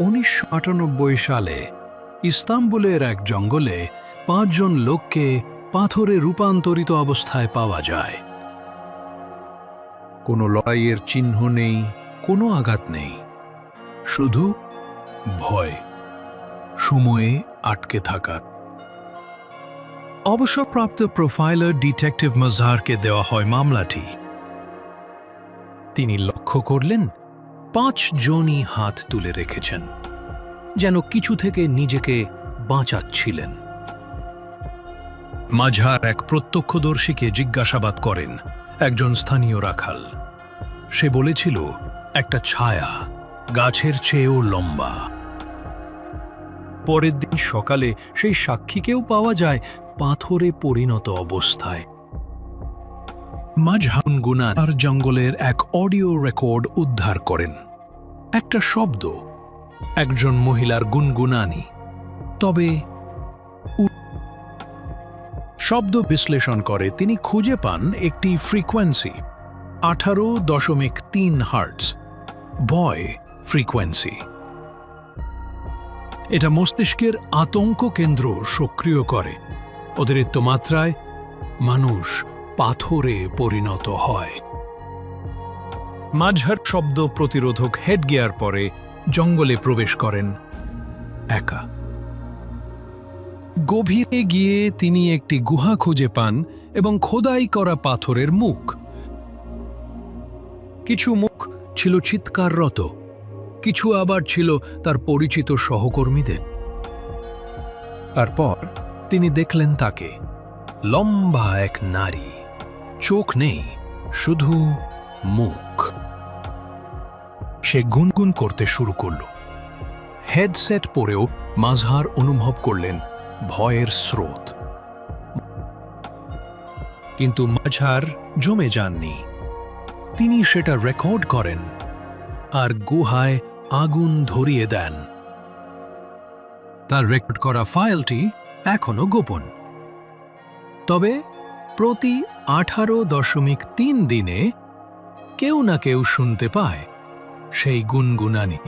উনিশশো আটানব্বই সালে ইস্তাম্বুলের এক জঙ্গলে পাঁচজন লোককে পাথরে রূপান্তরিত অবস্থায় পাওয়া যায়। কোনো লড়াইয়ের চিহ্ন নেই, কোনো আঘাত নেই, শুধু ভয়, সময়ে আটকে থাকা। অবসরপ্রাপ্ত প্রোফাইলার ডিটেকটিভ মজহারকে দেওয়া হয় মামলাটি। তিনি লক্ষ্য করলেন পাঁচ জনই হাত তুলে রেখেছেন, যেন কিছু থেকে নিজেকে বাঁচাচ্ছিলেন। মাঝার এক প্রত্যক্ষদর্শীকে জিজ্ঞাসাবাদ করেন একজন স্থানীয় রাখাল। সে বলেছিল, একটা ছায়া গাছের চেয়েও লম্বা। পরের দিন সকালে সেই সাক্ষীকেও পাওয়া যায় পাথরে পরিণত অবস্থায়। মাঝহাউন গুনা তার জঙ্গলের এক অডিও রেকর্ড উদ্ধার করেন। একটা শব্দ, একজন মহিলার গুনগুনানি। তবে শব্দ বিশ্লেষণ করে তিনি খুঁজে পান একটি ফ্রিকোয়েন্সি, আঠারো দশমিক তিন হার্টস ভয় ফ্রিকোয়েন্সি। এটা মস্তিষ্কের আতঙ্ক কেন্দ্র সক্রিয় করে। অতিরিক্ত মাত্রায় মানুষ পাথরে পরিণত হয়। মাঝহার শব্দ প্রতিরোধক হেডগিয়ার পরে জঙ্গলে প্রবেশ করেন একা। গভীরে গিয়ে তিনি একটি গুহা খুঁজে পান এবং খোদাই করা পাথরের মুখ। কিছু মুখ ছিল চিৎকাররত, কিছু আবার ছিল তার পরিচিত সহকর্মীদের। তারপর তিনি দেখলেন তাকে, লম্বা এক নারী। চোখ নেই, শুধু মুখ। সে গুনগুন করতে শুরু করল। হেডসেট পরেও মাঝহার অনুভব করলেন ভয়ের স্রোত। কিন্তু মাঝার জমে যাননি। তিনি সেটা রেকর্ড করেন আর গুহায় আগুন ধরিয়ে দেন। তার রেকর্ড করা ফাইলটি এখনও গোপন। তবে প্রতি আঠারো দশমিক তিন দিনে কেউ না কেউ শুনতে পায় সেই গুনগুনানি।